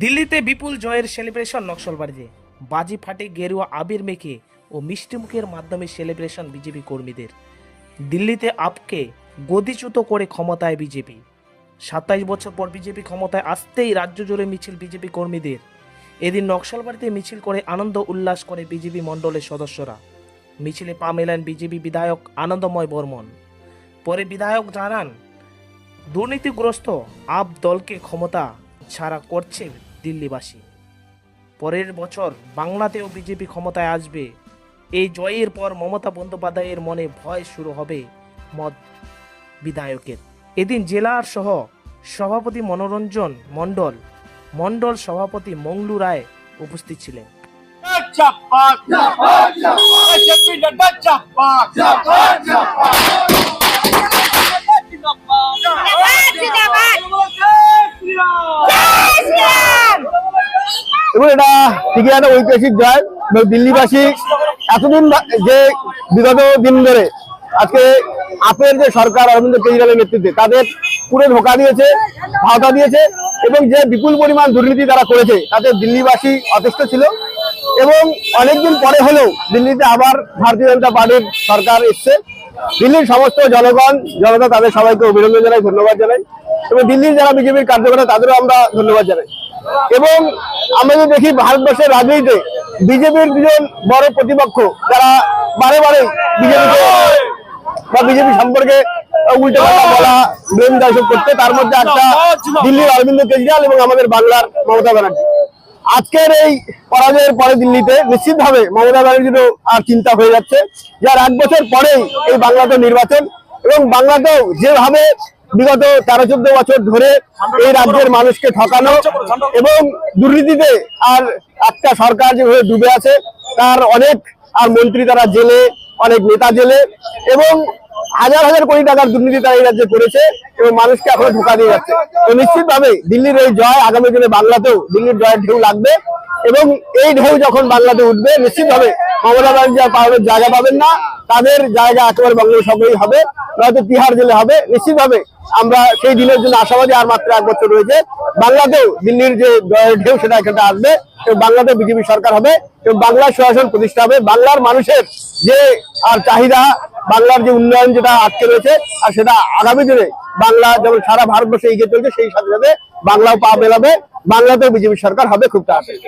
দিল্লিতে বিপুল জয়ের সেলিব্রেশন নকশলবাড়িতে। বাজি ফাটে গেরুয়া আবির মেখে ও মিষ্টিমুখের মাধ্যমে সেলিব্রেশন বিজেপি কর্মীদের। দিল্লিতে আপকে গদিচ্যুত করে ক্ষমতায় বিজেপি। সাতাইশ বছর পর বিজেপি ক্ষমতায় আসতেই রাজ্য জুড়ে মিছিল বিজেপি কর্মীদের। এদিন নকশালবাড়িতে মিছিল করে আনন্দ উল্লাস করে বিজেপি মণ্ডলের সদস্যরা। মিছিলে পা মেলেন বিজেপি বিধায়ক আনন্দময় বর্মন। পরে বিধায়ক জানান, দুর্নীতিগ্রস্ত আপ দলকে ক্ষমতা ছাড়া করছে দিল্লিবাসী। পরের বছর বাংলাতেও বিজেপি ক্ষমতায় আসবে। এই জয়ের পর মমতা বন্দ্যোপাধ্যায়ের মনে ভয় শুরু হবে মদ বিধায়কের। এদিন জেলার সহ সভাপতি মনোরঞ্জন মণ্ডল মণ্ডল সভাপতি মংলু রায় উপস্থিত ছিলেন। Chapak! BJP Nada এবং এটা ঠিকই একটা ঐতিহাসিক জয়। এবং দিল্লিবাসী এতদিন যে বিগত দিন ধরে আজকে আপের যে সরকার, অরবিন্দ কেজরিওয়ালের নেতৃত্বে, তাদের পুরো ধোকা দিয়েছে, ভাওতা দিয়েছে এবং যে বিপুল পরিমাণ দুর্নীতি তারা করেছে, তাতে দিল্লিবাসী অতিষ্ঠ ছিল। এবং অনেকদিন পরে হলেও দিল্লিতে আবার ভারতীয় জনতা পার্টির সরকার এসছে। দিল্লির সমস্ত জনগণ, জনতা তাদের সবাইকে অভিনন্দন জানাই, ধন্যবাদ জানাই। এবং দিল্লির যারা বিজেপির কার্যকর্তা, তাদেরও আমরা ধন্যবাদ জানাই। এবং আমরা যদি দেখি ভারতবর্ষের রাজনীতিতে বিজেপির দুজন বড় প্রতিপক্ষ, যারা বারে বারে বিজেপিকে বা বিজেপি সম্পর্কে করতে, তার মধ্যে একটা দিল্লির অরবিন্দ কেজরিওয়াল এবং আমাদের বাংলার মমতা ব্যানার্জি। আজকের এই পরাজয়ের পরে দিল্লিতে নিশ্চিতভাবে মমতা ব্যানার্জিরও আর চিন্তা হয়ে যাচ্ছে। যার এক বছর পরেই এই বাংলাতে নির্বাচন এবং বাংলাতেও যেভাবে বিগত তেরো, চোদ্দ বছর ধরে এই রাজ্যের মানুষকে ঠকানো এবং দুর্নীতিতে আর একটা সরকার যেভাবে ডুবে আছে, তার অনেক আর মন্ত্রী তারা জেলে, অনেক নেতা জেলে এবং হাজার হাজার কোটি টাকার দুর্নীতি তারা এই রাজ্যে করেছে এবং মানুষকে এখনও ঢোকা দিয়ে যাচ্ছে। তো নিশ্চিতভাবে দিল্লির এই জয় আগামী দিনে বাংলাতেও দিল্লির জয়ের ঢেউ লাগবে এবং এই ঢেউ যখন বাংলাতে উঠবে, নিশ্চিতভাবে মমতা ব্যানার্জি আর পাওয়ার জায়গা পাবেন না। তাদের জায়গা একেবারে বঙ্গোপসাগরেই হবে, নয়তো তিহার জেলে হবে। নিশ্চিতভাবে আমরা সেই দিনের জন্য আশাবাদী আর মাত্র এক বছর রয়েছে। বাংলাতেও দিল্লির যে ঢেউ, সেটা এখানে আসবে। এবং বাংলাতে বিজেপি সরকার হবে এবং বাংলার সুশাসন প্রতিষ্ঠা হবে। বাংলার মানুষের যে আর চাহিদা, বাংলার যে উন্নয়ন যেটা আটকে রয়েছে, আর সেটা আগামী দিনে বাংলা যেমন সারা ভারতবর্ষে এগিয়ে চলছে, সেই সাথে সাথে বাংলাও পা মেলাবে। বাংলাতেও বিজেপি সরকার হবে খুব তাড়াতাড়ি